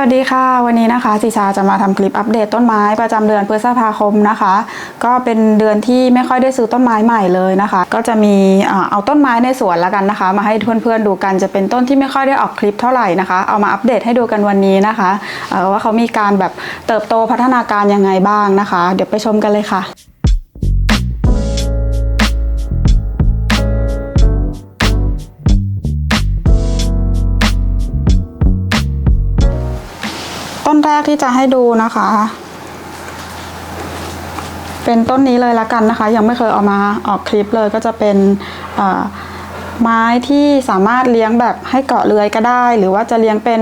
วัสดีค่ะ วันนี้นะคะสิชาจะมาทำคลิปอัปเดตต้นไม้ประจำเดือนพฤษภาคมนะคะ ก็เป็นเดือนที่ไม่ค่อยได้ซื้อต้นไม้ใหม่เลยนะคะ ก็จะมีเอาต้นไม้ในสวนแล้วกันนะคะ มาให้เพื่อนๆดูกันจะเป็นต้นที่ไม่ค่อยได้ออกคลิปเท่าไหร่นะคะ เอามาอัปเดตให้ดูกันวันนี้นะคะว่าเขามีการแบบเติบโตพัฒนาการยังไงบ้างนะคะ เดี๋ยวไปชมกันเลยค่ะ แรกที่จะให้ดูนะคะ เป็นต้นนี้เลยละกันนะคะ ยังไม่เคยเอามาออกคลิปเลยก็จะเป็นไม้ที่สามารถเลี้ยงแบบให้เกาะเลื้อยก็ได้ หรือว่าจะเลี้ยงเป็น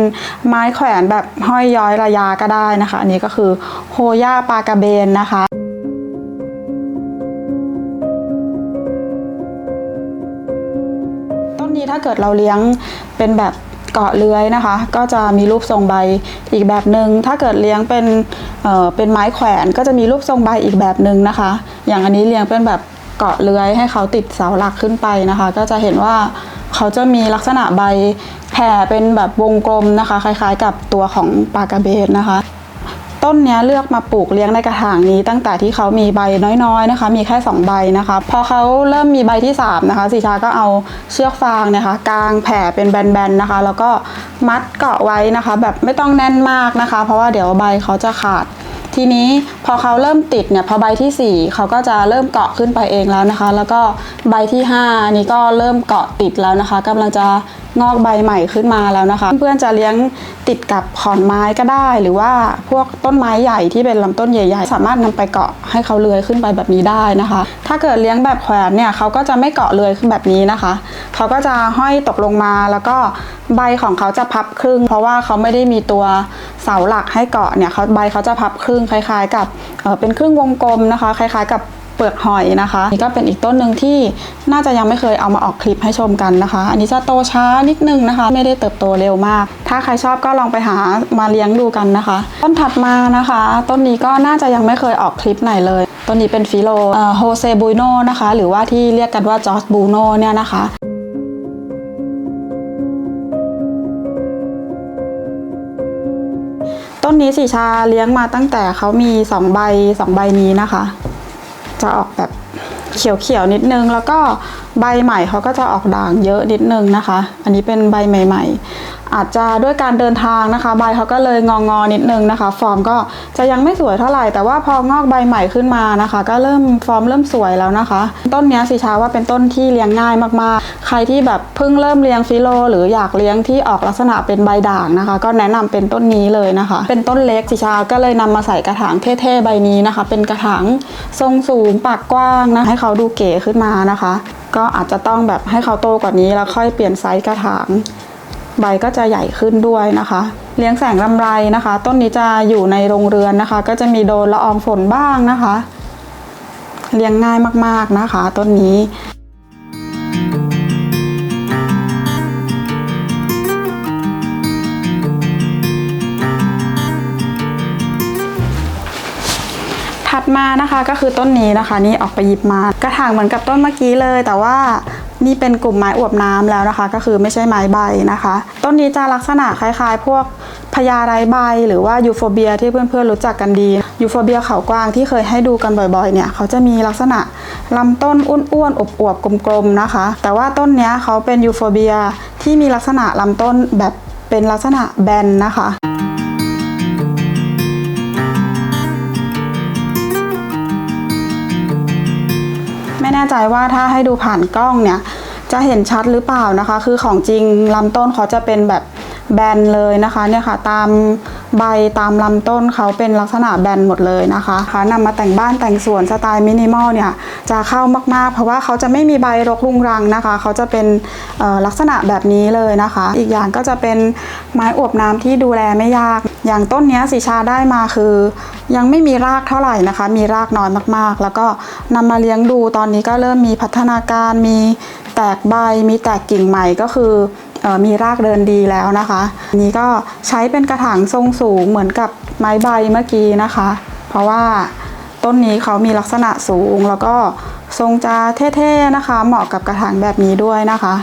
ไม้แขวนแบบห้อยย้อยระยาก็ได้นะคะ อันนี้ก็คือโฮย่าปากระเบนนะคะต้นนี้ถ้าเกิดเราเลี้ยงเป็นแบบ เกาะเลื้อยนะคะ ก็จะมีรูปทรงใบอีกแบบหนึง่งถ้าเกิดเลี้ยงเป็นเอ่อเป็นไม้แขวนก็จะมีรูปทรงใบอีกแบบหนึ่งนะคะ อย่างอันนี้เลี้ยงเป็นแบบเกาะเลื้อยให้เขาติดเสาหลักขึ้นไปนะคะ ก็จะเห็นว่าเขาจะมีลักษณะใบแผ่เป็นแบบวงกลมนะคะ คล้ายๆ กับตัวของปากระเบนนะคะ ต้นเนี้ยเลือกมาปลูกเลี้ยงในกระถางนี้ ตั้งแต่ที่เขามีใบน้อยๆนะคะ มีแค่ 2 ใบนะคะ พอเขาเริ่มมีใบที่3นะคะสีชาก็เอาเชือกฟางนะคะ กางแผ่เป็นแบนๆนะคะ แล้วก็มัดเกาะไว้นะคะ แบบไม่ต้องแน่นมากนะคะ เพราะว่าเดี๋ยวใบเขาจะขาดทีนี้พอเขาเริ่มติดเนี่ยพอใบที่ 4 เขาก็จะเริ่มเกาะขึ้นไปเองแล้วนะคะ แล้วก็ใบที่5นี้ก็เริ่มเกาะติดแล้วนะคะกำลังจะ งอกใบใหม่ขึ้นมาแล้วนะคะ เพื่อนๆจะเลี้ยงติดกับขอนไม้ก็ได้ หรือว่าพวกต้นไม้ใหญ่ที่เป็นลำต้นใหญ่ ๆ สามารถนำไปเกาะให้เขาเลื้อยขึ้นไปแบบนี้ได้นะคะ ถ้าเกิดเลี้ยงแบบแขวนเนี่ยเขาก็จะไม่เกาะเลื้อยขึ้นแบบนี้นะคะเขาก็จะห้อยตกลงมาแล้วก็ใบของเขาจะพับครึ่ง เพราะว่าเขาไม่ได้มีตัวเสาหลักให้เกาะเนี่ยเขาใบเขาจะพับครึ่งคล้าย ๆ กับเเป็นครึ่งวงกลมนะคะ คล้าย ๆ กับ เปลือกหอยนะคะนี่ก็เป็นอีกต้นหนึ่งที่น่าจะยังไม่เคยเอามาออกคลิปให้ชมกันนะคะ อันนี้จะโตช้านิดนึงนะคะ ไม่ได้เติบโตเร็วมาก ถ้าใครชอบก็ลองไปหามาเลี้ยงดูกันนะคะ ต้นถัดมานะคะ ต้นนี้ก็น่าจะยังไม่เคยออกคลิปไหนเลย ต้นนี้เป็นฟิโลโฮเซบูโนนะคะ หรือว่าที่เรียกกันว่าจอร์จบูโนเนี่ยนะคะต้นนี้สีชาเลี้ยงมาตั้งแต่เขามีสองใบสองใบนี้นะคะ จะออกแบบเขียวๆนิดนึง แล้วก็ใบใหม่เขาก็จะออกด่างเยอะนิดนึงนะคะ อันนี้เป็นใบใหม่ ๆ อาจจะด้วยการเดินทางนะคะ ใบเขาก็เลยงองอนิดนึงนะคะ ฟอร์มก็จะยังไม่สวยเท่าไหร่ แต่ว่าพองอกใบใหม่ขึ้นมานะคะ ก็เริ่มฟอร์มเริ่มสวยแล้วนะคะ ต้นนี้สีชาว่าเป็นต้นที่เลี้ยงง่ายมากๆ ใครที่แบบเพิ่งเริ่มเลี้ยงฟิโล หรืออยากเลี้ยงที่ออกลักษณะเป็นใบด่างนะคะ ก็แนะนำเป็นต้นนี้เลยนะคะ เป็นต้นเล็กสีชาก็เลยนำมาใส่กระถางเท่ๆใบนี้นะคะ เป็นกระถางทรงสูงปากกว้างนะให้เขาดูเก๋ขึ้นมานะคะ ก็อาจจะต้องแบบให้เขาโตกว่านี้แล้วค่อยเปลี่ยนไซส์กระถาง ใบก็จะใหญ่ขึ้นด้วยนะคะ เลี้ยงแสงลำไรนะคะ ต้นนี้จะอยู่ในโรงเรือนนะคะ ก็จะมีโดนละอองฝนบ้างนะคะ เลี้ยงง่ายมากๆนะคะ ต้นนี้ถัดมานะคะก็คือต้นนี้นะคะ นี่ออกไปหยิบมากระถางเหมือนกับต้นเมื่อกี้เลย แต่ว่า นี่เป็นกลุ่มไม้อวบน้ำแล้วนะคะ ก็คือไม่ใช่ไม้ใบนะคะ ต้นนี้จะลักษณะคล้ายๆ พวกพญาไรใบหรือว่ายูโฟเบียที่เพื่อนๆรู้จักกันดียูโฟเบียเขากวางที่เคยให้ดูกันบ่อยๆเนี่ยเขาจะมีลักษณะลำต้นอ้วนๆอวบๆกลมๆนะคะ แต่ว่าต้นนี้เขาเป็นยูโฟเบียที่มีลักษณะลำต้นแบบเป็นลักษณะแบนนะคะ ไม่แน่ใจว่าถ้าให้ดูผ่านกล้องเนี่ย จะเห็นชัดหรือเปล่านะคะ คือของจริงลำต้นเขาจะเป็นแบบแบนเลยนะคะเนี่ยค่ะตาม ใบตามลำต้นเขาเป็นลักษณะแบนหมดเลยนะคะคะนำมาแต่งบ้านแต่งสวนสไตล์มินิมอลเนี่ยจะเข้ามากๆ เพราะว่าเขาจะไม่มีใบรกรุงรังนะคะ เขาจะเป็นลักษณะแบบนี้เลยนะคะ อีกอย่างก็จะเป็นไม้อวบน้ำที่ดูแลไม่ยาก อย่างต้นนี้สีชาได้มาคือ ยังไม่มีรากเท่าไหร่นะคะ มีรากน้อยมากๆ แล้วก็นำมาเลี้ยงดูตอนนี้ก็เริ่มมีพัฒนาการมีแตกใบมีแตกกิ่งใหม่ก็คือ มีรากเดินดีแล้วนะคะนี้ก็ใช้เป็นกระถางทรงสูงเหมือนกับไม้ใบเมื่อกี้นะคะ เพราะว่าต้นนี้เขามีลักษณะสูงแล้วก็ทรงจะเท่ๆนะคะ เหมาะกับกระถางแบบนี้ด้วยนะคะ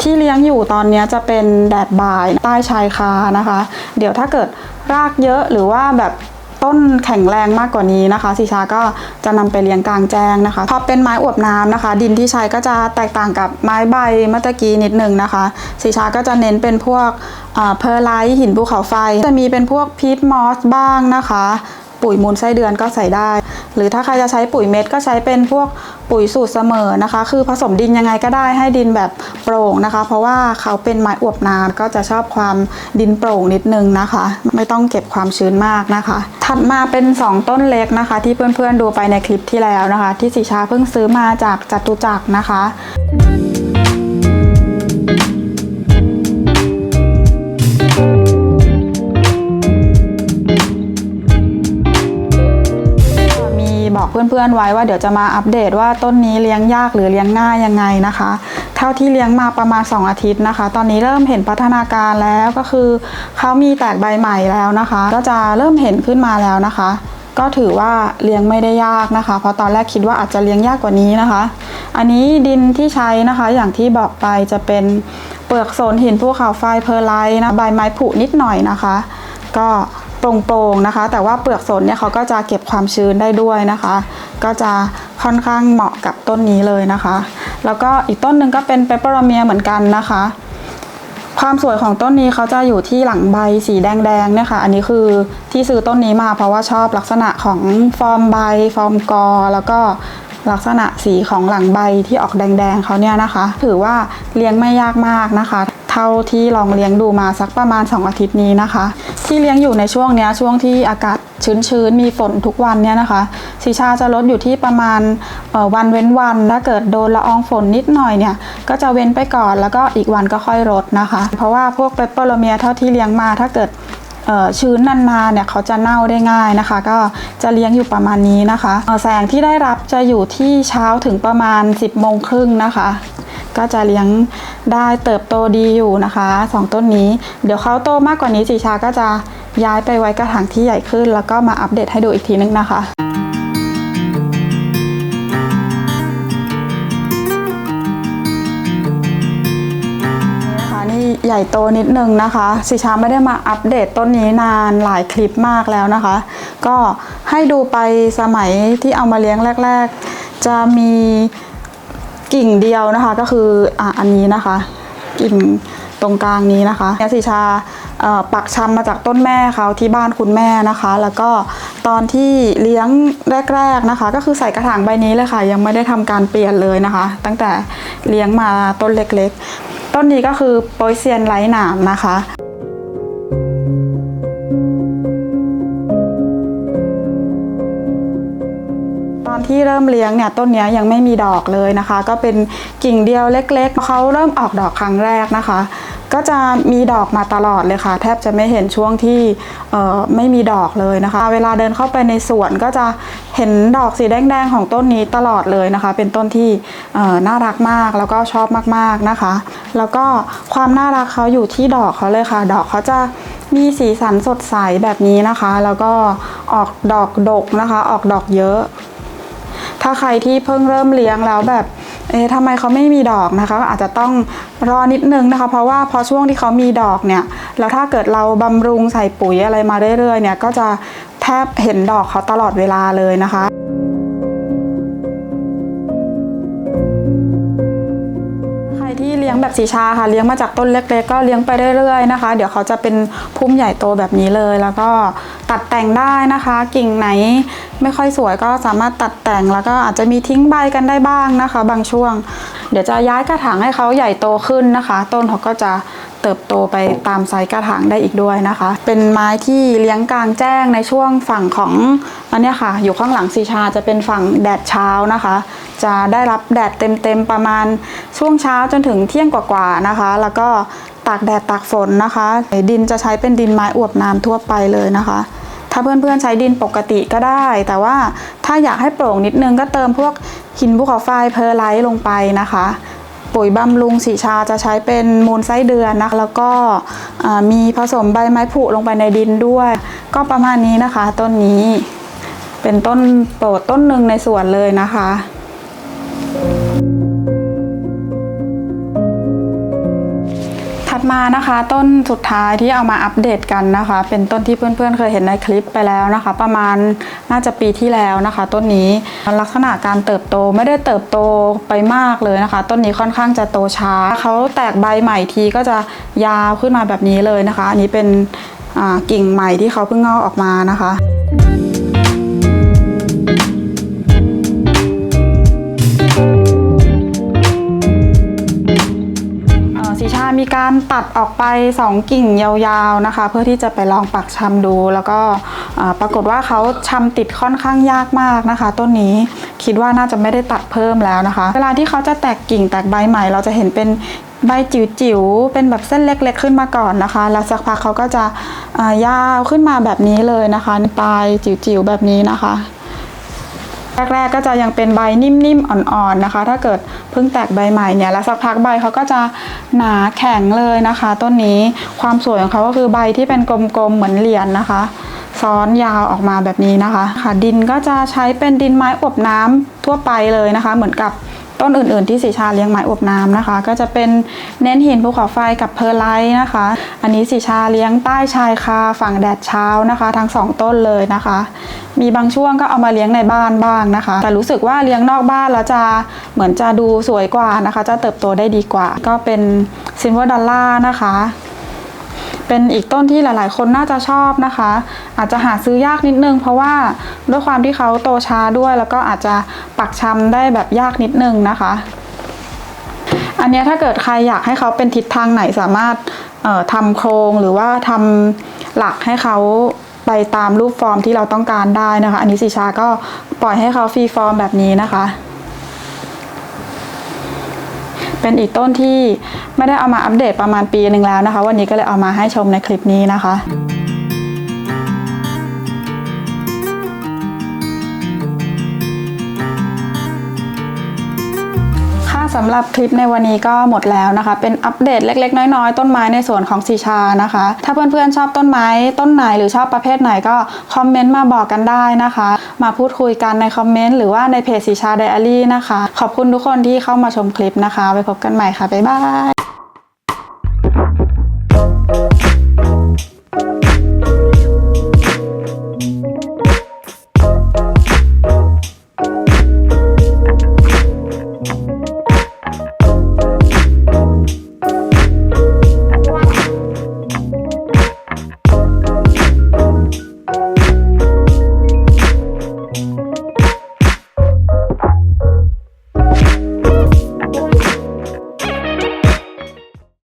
ที่เลี้ยงอยู่ตอนนี้จะเป็นแดดบายใต้ชายคานะคะ เดี๋ยวถ้าเกิดรากเยอะหรือว่าแบบ ต้นแข็งแรงมากกว่านี้นะคะสีชาก็จะนำไปเลี้ยงกลางแจ้งนะคะ พอเป็นไม้อวบน้ำนะคะ ดินที่ใช้ก็จะแตกต่างกับไม้ใบเมื่อกี้นิดนึงนะคะสีชาก็จะเน้นเป็นพวกเพอร์ไลท์หินภูเขาไฟ จะมีเป็นพวกพีทมอสบ้างนะคะ ปุ๋ยมูลไส้เดือนก็ใส่ได้ หรือถ้าใครจะใช้ปุ๋ยเม็ดก็ใช้เป็นพวกปุ๋ยสูตรเสมอนะคะ คือผสมดินยังไงก็ได้ให้ดินแบบโปร่งนะคะ เพราะว่าเขาเป็นไม้อวบน้ำก็จะชอบความดินโปร่งนิดนึงนะคะ ไม่ต้องเก็บความชื้นมากนะคะ ถัดมาเป็น 2 ต้นเล็กนะคะ ที่เพื่อนๆดูไปในคลิปที่แล้วนะคะ ที่สีชาเพิ่งซื้อมาจากจัตุจักรนะคะ เพื่อนๆไว้ว่าเดี๋ยวจะมาอัปเดตว่าต้นนี้เลี้ยงยากหรือเลี้ยงง่ายยังไงนะคะ เท่าที่เลี้ยงมาประมาณ 2 อาทิตย์นะคะ ตอนนี้เริ่มเห็นพัฒนาการแล้วก็คือเขามีแตกใบใหม่แล้วนะคะ ก็จะเริ่มเห็นขึ้นมาแล้วนะคะ ก็ถือว่าเลี้ยงไม่ได้ยากนะคะ เพราะตอนแรกคิดว่าอาจจะเลี้ยงยากกว่านี้นะคะ อันนี้ดินที่ใช้นะคะอย่างที่บอกไปจะเป็นเปลือกโสนหินภูเขาไฟเพอร์ไลท์นะใบไม้ผุนิดหน่อยนะคะ ก็ โปร่งๆนะคะ แต่ว่าเปลือกสนเนี่ยเขาก็จะเก็บความชื้นได้ด้วยนะคะ ก็จะค่อนข้างเหมาะกับต้นนี้เลยนะคะ แล้วก็อีกต้นหนึ่งก็เป็นเปปเปอร์เมียเหมือนกันนะคะ ความสวยของต้นนี้เขาจะอยู่ที่หลังใบสีแดงๆเนี่ยค่ะ อันนี้คือที่ซื้อต้นนี้มาเพราะว่าชอบลักษณะของฟอร์มใบ ฟอร์มกอ แล้วก็ลักษณะสีของหลังใบที่ออกแดงๆเขาเนี่ยนะคะ ถือว่าเลี้ยงไม่ยากมากนะคะ เท่าที่ลองเลี้ยงดูมาสักประมาณ 2 อาทิตย์นี้นะคะ ที่เลี้ยงอยู่ในช่วงนี้ช่วงที่อากาศชื้นๆ มีฝนทุกวันเนี่ยนะคะสีชาจะลดอยู่ที่ประมาณวันเว้นวันถ้าเกิดโดนละอองฝนนิดหน่อยเนี่ยก็จะเว้นไปก่อนแล้วก็อีกวันก็ค่อยลดนะคะ เพราะว่าพวกเปปเปอร์ลเมียเท่าที่เลี้ยงมาถ้าเกิดชื้นนานๆเนี่ยเขาจะเน่าได้ง่ายนะคะ ก็จะเลี้ยงอยู่ประมาณนี้นะคะแสงที่ได้รับจะอยู่ที่เช้าถึงประมาณ 10โมงครึ่งนะคะ ก็จะเลี้ยงได้เติบโตดีอยู่นะคะสองต้นนี้ เดี๋ยวเขาโตมากกว่านี้สีชาก็จะย้ายไปไว้กระถางที่ใหญ่ขึ้น แล้วก็มาอัปเดตให้ดูอีกทีนึงนะคะนี่นะคะนี่ใหญ่โตนิดนึงนะคะสิชาไม่ได้มาอัปเดตต้นนี้นานหลายคลิปมากแล้วนะคะ ก็ให้ดูไปสมัยที่เอามาเลี้ยงแรก ๆ จะมี กิ่งเดียวนะคะก็คืออะอันนี้นะคะ กิ่งตรงกลางนี้นะคะเนี่ยสิชาปักชำมาจากต้นแม่เขาที่บ้านคุณแม่นะคะ แล้วก็ตอนที่เลี้ยงแรก ๆนะคะ ก็คือใส่กระถางใบนี้เลยค่ะ ยังไม่ได้ทำการเปลี่ยนเลยนะคะ ตั้งแต่เลี้ยงมาต้นเล็กๆ ต้นนี้ก็คือโปยเซียนไร้หนามนะคะ อนที่เริ่มเลี้ยงเนี่ยต้นนี้ยังไม่มีดอกเลยนะคะ ก็เป็นกิ่งเดียวเล็กๆเขาเริ่มออกดอกครั้งแรกนะคะ ก็จะมีดอกมาตลอดเลยค่ะ แทบจะไม่เห็นช่วงที่เอ่อไม่มีดอกเลยนะคะ เวลาเดินเข้าไปในสวนก็จะเห็นดอกสีแดงๆของต้นนี้ตลอดเลยนะคะ เป็นต้นที่เอ่อน่ารักมากแล้วก็ชอบมากๆนะคะ แล้วก็ความน่ารักเขาอยู่ที่ดอกเขาเลยค่ะ ดอกเขาจะมีสีสันสดใสแบบนี้นะคะ แล้วก็ออกดอกดกนะคะ ออกดอกเยอะ ถ้าใครที่เพิ่งเริ่มเลี้ยงแล้วแบบเอ๊ะทำไมเขาไม่มีดอกนะคะก็อาจจะต้องรอนิดนึงนะคะ เพราะว่าพอช่วงที่เขามีดอกเนี่ยแล้วถ้าเกิดเราบำรุงใส่ปุ๋ยอะไรมาเรื่อยๆเนี่ยก็จะแทบเห็นดอกเขาตลอดเวลาเลยนะคะ ที่เลี้ยงแบบสีชาค่ะเลี้ยงมาจากต้นเล็กๆ ก็เลี้ยงไปเรื่อยๆนะคะ เดี๋ยวเขาจะเป็นพุ่มใหญ่โตแบบนี้เลย แล้วก็ตัดแต่งได้นะคะ กิ่งไหนไม่ค่อยสวยก็สามารถตัดแต่งแล้วก็อาจจะมีทิ้งใบกันได้บ้างนะคะ บางช่วง เดี๋ยวจะย้ายกระถางให้เขาใหญ่โตขึ้นนะคะ ต้นเขาก็จะ เติบโตไปตามไซส์กระถางได้อีกด้วยนะคะ เป็นไม้ที่เลี้ยงกลางแจ้งในช่วงฝั่งของอันเนี้ยค่ะ อยู่ข้างหลังสีชาจะเป็นฝั่งแดดเช้านะคะ จะได้รับแดดเต็มๆประมาณช่วงเช้าจนถึงเที่ยงกว่าๆนะคะ แล้วก็ตากแดดตากฝนนะคะ ดินจะใช้เป็นดินไม้อวบน้ำทั่วไปเลยนะคะถ้าเพื่อนๆใช้ดินปกติก็ได้ แต่ว่าถ้าอยากให้โปร่งนิดนึงก็เติมพวกหินภูเขาไฟเพอร์ไลท์ลงไปนะคะ ปุ๋ยบำรุงสีชาจะใช้เป็นมูลไส้เดือนนะคะแล้วก็มีผสมใบไม้ผุลงไปในดินด้วย ก็ประมาณนี้นะคะ ต้นนี้เป็นต้นโปรดต้นหนึ่งในสวนเลยนะคะ มานะคะ ต้นสุดท้ายที่เอามาอัปเดตกันนะคะ เป็นต้นที่เพื่อนๆ เคยเห็นในคลิปไปแล้วนะคะ ประมาณน่าจะปีที่แล้วนะคะ ต้นนี้ลักษณะการเติบโตไม่ได้เติบโตไปมากเลยนะคะ ต้นนี้ค่อนข้างจะโตช้าเขาแตกใบใหม่ทีก็จะยาวขึ้นมาแบบนี้เลยนะคะ อันนี้เป็นกิ่งใหม่ที่เขาเพิ่งงอกออกมานะคะ มีการตัดออกไป 2 กิ่งยาวๆนะคะ เพื่อที่จะไปลองปักชำดู แล้วก็ปรากฏว่าเขาชำติดค่อนข้างยากมากนะคะ ต้นนี้คิดว่าน่าจะไม่ได้ตัดเพิ่มแล้วนะคะ เวลาที่เขาจะแตกกิ่งแตกใบใหม่ เราจะเห็นเป็นใบจิ๋วๆ เป็นแบบเส้นเล็กๆ ขึ้นมาก่อนนะคะ แล้วสักพักเขาก็จะยาวขึ้นมาแบบนี้เลยนะคะปลายจิ๋วๆ แบบนี้นะคะ แรกๆก็จะยังเป็นใบนิ่มๆอ่อนๆนะคะ ถ้าเกิดเพิ่งแตกใบใหม่เนี่ยแล้วสักพักใบเขาก็จะหนาแข็งเลยนะคะ ต้นนี้ความสวยของเขาก็คือใบที่เป็นกลมๆเหมือนเหรียญนะคะ ซ้อนยาวออกมาแบบนี้นะคะค่ะดินก็จะใช้เป็นดินไม้อบน้ำทั่วไปเลยนะคะ เหมือนกับ ต้นอื่น ๆ ที่สีชาเลี้ยงไม้อบน้ำนะคะ ก็จะเป็นเน้นหินภูเขาไฟกับเพอร์ไลท์นะคะ อันนี้สีชาเลี้ยงใต้ชายคาฝั่งแดดเช้านะคะ ทั้งสองต้นเลยนะคะ มีบางช่วงก็เอามาเลี้ยงในบ้านบ้างนะคะ แต่รู้สึกว่าเลี้ยงนอกบ้านแล้วจะเหมือนจะดูสวยกว่านะคะ จะเติบโตได้ดีกว่า ก็เป็นซินเวอร์ดอลล่านะคะ เป็นอีกต้นที่หลาย ๆ คนน่าจะชอบนะคะ อาจจะหาซื้อยากนิดนึง เพราะว่าด้วยความที่เขาโตช้าด้วย แล้วก็อาจจะปักชำได้แบบยากนิดนึงนะคะ อันนี้ถ้าเกิดใครอยากให้เขาเป็นทิศทางไหนสามารถทำโครงหรือว่าทำหลักให้เขาไปตามรูปฟอร์มที่เราต้องการได้นะคะ อันนี้สีชาก็ปล่อยให้เขาฟรีฟอร์มแบบนี้นะคะ เป็นอีกต้นที่ไม่ได้เอามาอัปเดตประมาณปีหนึ่งแล้วนะคะ วันนี้ก็เลยเอามาให้ชมในคลิปนี้นะคะ ค่ะสำหรับคลิปในวันนี้ก็หมดแล้วนะคะ เป็นอัปเดตเล็กๆ น้อยๆ ต้นไม้ในสวนของสีชานะคะ ถ้าเพื่อนๆชอบต้นไม้ต้นไหนหรือชอบประเภทไหนก็คอมเมนต์มาบอกกันได้นะคะ มาพูดคุยกันในคอมเมนต์หรือว่าในเพจสีชาไดอารี่นะคะ ขอบคุณทุกคนที่เข้ามาชมคลิปนะคะไว้พบกันใหม่ค่ะ บ๊ายบาย